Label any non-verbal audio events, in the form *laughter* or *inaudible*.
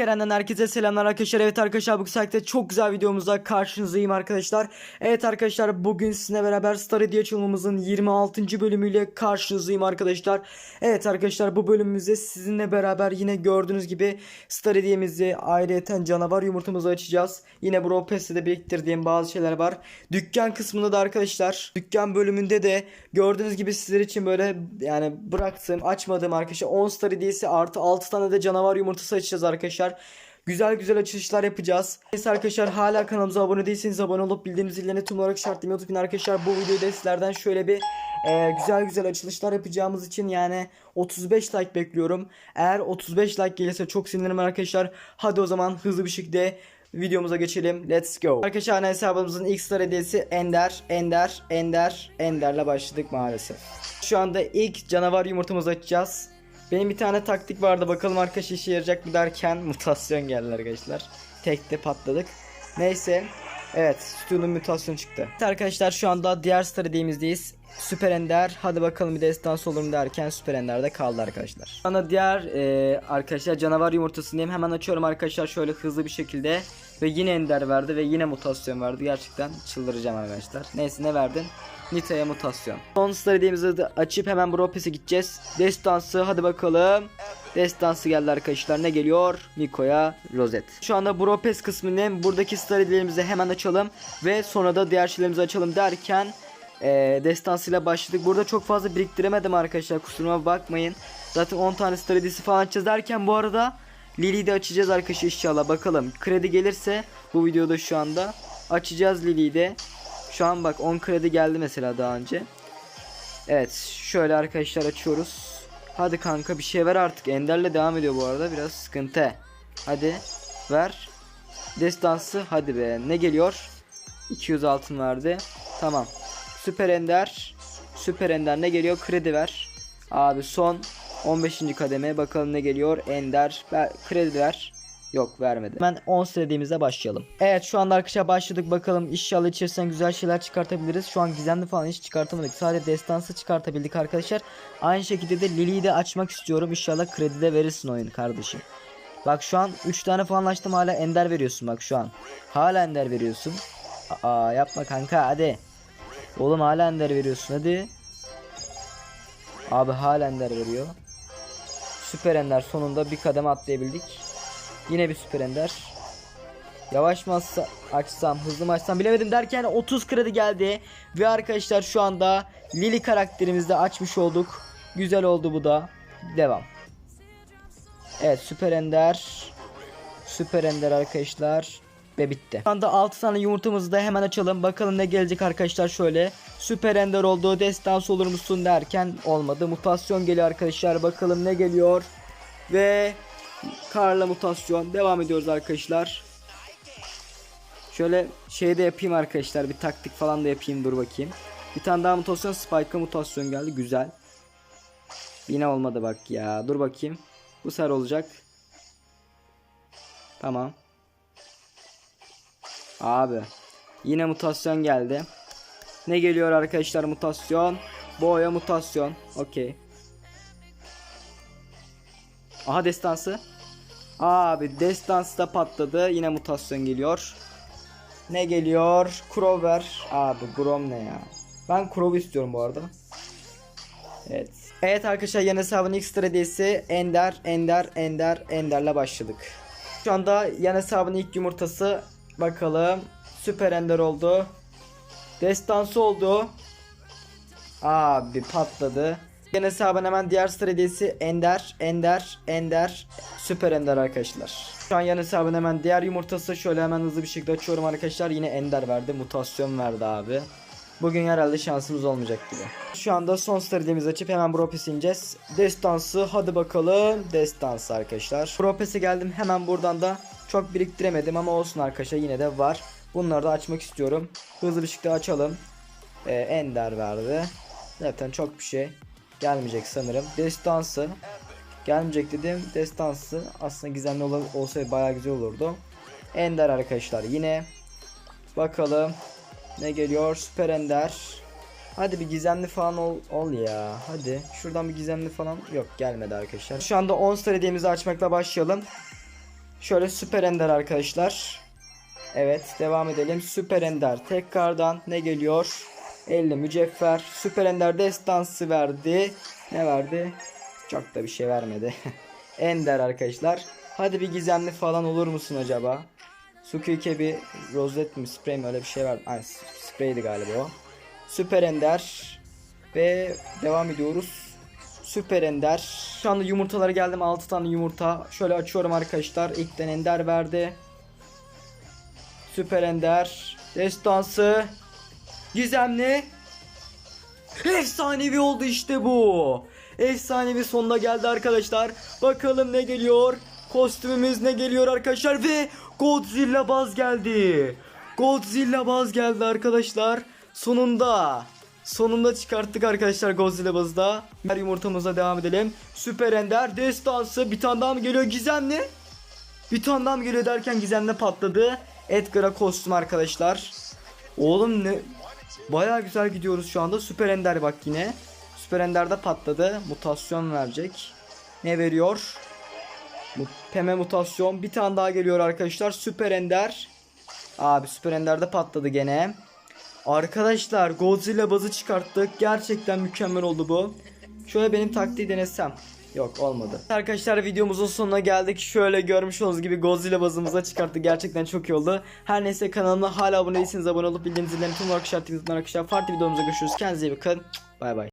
Keren'den herkese selamlar arkadaşlar. Evet arkadaşlar bu saatte çok güzel videomuzda karşınızdayım arkadaşlar. Evet arkadaşlar bugün sizinle beraber Star Hediye açılımımızın 26. bölümüyle karşınızdayım arkadaşlar. Evet arkadaşlar bu bölümümüzde sizinle beraber yine gördüğünüz gibi Star Hediyemizi ayrıyeten canavar yumurtamızı açacağız. Yine Bro Pass'te de biriktirdiğim bazı şeyler var. Dükkan kısmında da arkadaşlar dükkan bölümünde de gördüğünüz gibi sizler için böyle yani bıraktım açmadığım arkadaşlar 10 Star Hediyesi artı 6 tane de canavar yumurtası açacağız arkadaşlar. Güzel güzel açılışlar yapacağız. Neyse arkadaşlar hala kanalımıza abone değilseniz abone olup bildiğiniz zillerini tüm olarak işaretlemeyi unutmayın arkadaşlar. Bu videoda sizlerden şöyle bir e, güzel güzel açılışlar yapacağımız için yani 35 like bekliyorum. Eğer 35 like gelirse çok sevinirim arkadaşlar. Hadi o zaman hızlı bir şekilde videomuza geçelim. Let's go. Arkadaşlar ana hesabımızın ilk star hediyesi Ender, Ender, Ender, Ender'le başladık maalesef. Şu anda ilk canavar yumurtamızı açacağız. Benim bir tane taktik vardı bakalım arkadaş işe yarayacak mı derken mutasyon geldi arkadaşlar. Tekte patladık. Neyse. Evet Stu'nun mutasyonu çıktı. Evet arkadaşlar şu anda diğer star hediyemizdeyiz. Süper Ender hadi bakalım bir destans olur mu derken Süper Ender'de kaldı arkadaşlar. Şu anda diğer e, arkadaşlar canavar yumurtasındayım. Hemen açıyorum arkadaşlar şöyle hızlı bir şekilde. Ve yine Ender verdi ve yine mutasyon verdi. Gerçekten çıldıracağım arkadaşlar. Neyse ne verdin? Nita'ya mutasyon. Son de açıp hemen Bropes'e gideceğiz. Destansı hadi bakalım. Destansı geldi arkadaşlar. Ne geliyor? Miko'ya Rozet. Şu anda Bropes kısmını buradaki star hediyelerimizi hemen açalım. Ve sonra da diğer şeylerimizi açalım derken e, destansıyla başladık. Burada çok fazla biriktiremedim arkadaşlar. Kusuruma bakmayın. Zaten 10 tane star hediyesi falan açacağız derken bu arada Lili'yi de açacağız arkadaşlar inşallah. Bakalım kredi gelirse bu videoda şu anda açacağız Lili'yi de. Şu an bak 10 kredi geldi mesela daha önce. Evet şöyle arkadaşlar açıyoruz. Hadi kanka bir şey ver artık. Ender'le devam ediyor bu arada biraz sıkıntı. Hadi ver. Destansı hadi be ne geliyor? 200 altın verdi. Tamam. Süper Ender. Süper Ender ne geliyor? Kredi ver. Abi son 15. kademe bakalım ne geliyor? Ender kredi ver. Yok vermedi. Hemen 10 dediğimizde başlayalım. Evet şu anda arkadaşlar başladık bakalım inşallah içerisinden güzel şeyler çıkartabiliriz. Şu an gizemli falan hiç çıkartamadık. Sadece destansı çıkartabildik arkadaşlar. Aynı şekilde de Lili'yi de açmak istiyorum. İnşallah kredi de verirsin oyun kardeşim. Bak şu an 3 tane falan açtım hala ender veriyorsun bak şu an. Hala ender veriyorsun. Aa yapma kanka hadi. Oğlum hala ender veriyorsun hadi. Abi hala ender veriyor. Süper ender sonunda bir kademe atlayabildik. Yine bir süper ender. Yavaş mı açsam hızlı mı açsam bilemedim derken 30 kredi geldi. Ve arkadaşlar şu anda Lily karakterimizde açmış olduk. Güzel oldu bu da. Devam. Evet süper ender. Süper ender arkadaşlar. Ve bitti. Şu anda 6 tane yumurtamızı da hemen açalım. Bakalım ne gelecek arkadaşlar şöyle. Süper ender oldu. Destans olur musun derken olmadı. Mutasyon geliyor arkadaşlar. Bakalım ne geliyor. Ve Karla mutasyon. Devam ediyoruz arkadaşlar. Şöyle şey de yapayım arkadaşlar. Bir taktik falan da yapayım. Dur bakayım. Bir tane daha mutasyon. Spike'a mutasyon geldi. Güzel. Yine olmadı bak ya. Dur bakayım. Bu sefer olacak. Tamam. Abi. Yine mutasyon geldi. Ne geliyor arkadaşlar mutasyon? Boya mutasyon. Okey. Aha destansı. Abi destansı da patladı. Yine mutasyon geliyor. Ne geliyor? Crover. Abi Grom ne ya? Ben Crow'u istiyorum bu arada. Evet. Evet arkadaşlar yan hesabın ilk sıra hediyesi Ender, Ender, Ender, Ender'le başladık. Şu anda yan hesabın ilk yumurtası bakalım. Süper Ender oldu. Destansı oldu. Abi patladı. Yan hesabın hemen diğer hediyesi Ender, Ender, Ender, Süper Ender arkadaşlar. Şu an yan hesabın hemen diğer yumurtası şöyle hemen hızlı bir şekilde açıyorum arkadaşlar. Yine Ender verdi, mutasyon verdi abi. Bugün herhalde şansımız olmayacak gibi. Şu anda son star hediyemizi açıp hemen Bropes ineceğiz. Destansı hadi bakalım. Destansı arkadaşlar. Bropes'e geldim hemen buradan da çok biriktiremedim ama olsun arkadaşlar yine de var. Bunları da açmak istiyorum. Hızlı bir şekilde açalım. Ee, Ender verdi. Zaten çok bir şey gelmeyecek sanırım. Destansı gelmeyecek dedim. Destansı aslında gizemli ol olsaydı bayağı güzel olurdu. Ender arkadaşlar yine bakalım ne geliyor? Süper Ender. Hadi bir gizemli falan ol, ol ya. Hadi. Şuradan bir gizemli falan. Yok gelmedi arkadaşlar. Şu anda 10 star hediyemizi açmakla başlayalım. Şöyle süper ender arkadaşlar. Evet devam edelim. Süper ender tekrardan ne geliyor? 50 mücevher. Süper ender destansı verdi. Ne verdi? Çok da bir şey vermedi. *laughs* ender arkadaşlar. Hadi bir gizemli falan olur musun acaba? Sukuike bir rozet mi sprey mi öyle bir şey verdi. Ay spreydi galiba o. Süper ender. Ve devam ediyoruz. Süper ender. Şu anda yumurtalara geldim. 6 tane yumurta. Şöyle açıyorum arkadaşlar. İlkten ender verdi. Süper ender. Destansı. Gizemli. Efsanevi oldu işte bu. Efsanevi sonuna geldi arkadaşlar. Bakalım ne geliyor. Kostümümüz ne geliyor arkadaşlar ve Godzilla baz geldi. Godzilla baz geldi arkadaşlar. Sonunda. Sonunda çıkarttık arkadaşlar Godzilla bazı da. Her yumurtamıza devam edelim. Süper Ender destansı bir tane daha mı geliyor gizemli? Bir tane daha mı geliyor derken gizemle patladı. Edgar'a kostüm arkadaşlar. Oğlum ne Baya güzel gidiyoruz şu anda. Süper Ender bak yine. Süper Ender'de patladı. Mutasyon verecek. Ne veriyor? Peme mutasyon. Bir tane daha geliyor arkadaşlar. Süper Ender. Abi Süper Ender'de patladı gene. Arkadaşlar Godzilla bazı çıkarttık. Gerçekten mükemmel oldu bu. Şöyle benim taktiği denesem. Yok olmadı. Arkadaşlar videomuzun sonuna geldik. Şöyle görmüş olduğunuz gibi Godzilla bazımıza çıkarttık. Gerçekten çok iyi oldu. Her neyse kanalıma hala abone değilseniz abone olup bildiğiniz zillerini tüm işaretleyin arkadaşlar. Farklı videomuzda görüşürüz. Kendinize iyi bakın. Bay bay.